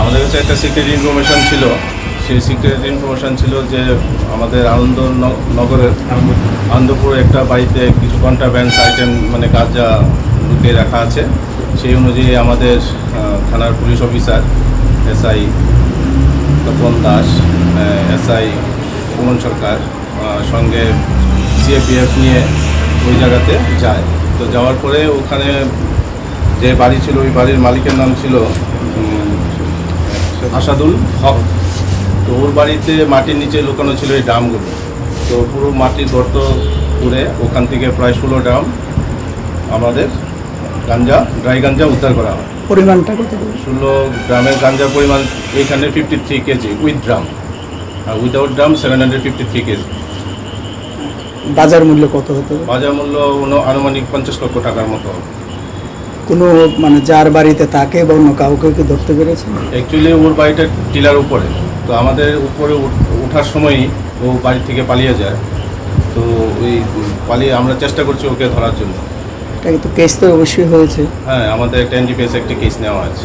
আমাদের কাছে একটা সিক্রেট ইনফরমেশন ছিল। সেই সিক্রেট ইনফরমেশন ছিল যে আমাদের আনন্দ নগরের আনন্দপুরে একটা বাড়িতে কিছু কন্ট্রাব্যান্স আইটেম মানে গাঁজা লুকিয়ে রাখা আছে। সেই অনুযায়ী আমাদের থানার police officer SI Tapan Das SI Suman Sarkar সঙ্গে সিএপিএফ নিয়ে ওই জায়গাতে যায়। তো যাওয়ার পরে ওখানে যে বাড়ি ছিল, ওই বাড়ির মালিকের নাম ছিল আসাদুল হক। তো ওর বাড়িতে মাটির নিচে লুকানো ছিল এই ড্রামগুলো। তো পুরো মাটির গর্ত করে ওখান থেকে প্রায় ষোলো ড্রাম আমাদের গাঞ্জা ড্রাই গাঞ্জা উদ্ধার করা হয়। পরিমাণটা কত? ষোলো গ্রামের গাঞ্জার পরিমাণ এইখানে fifty three KG with drum R without drum seven hundred fifty three KG. বাজার মূল্য কত হতো? বাজার মূল্য আনুমানিক পঞ্চাশ লক্ষ টাকার মতো। কোনো মানে যার বাড়িতে তাকে বা অন্য কাউকে কি ধরতে পেরেছে? অ্যাকচুয়ালি ওর বাড়িটা টিলার উপরে। তো আমাদের উপরে ওঠার সময়ই ও বাড়ি থেকে পালিয়ে যায়। তো ওই পালিয়ে আমরা চেষ্টা করছি ওকে ধরার জন্য। এটা কিন্তু কেস তো অবশ্যই হয়েছে। হ্যাঁ আমাদের একটা এনডিপিএস একটা কেস নেওয়া আছে।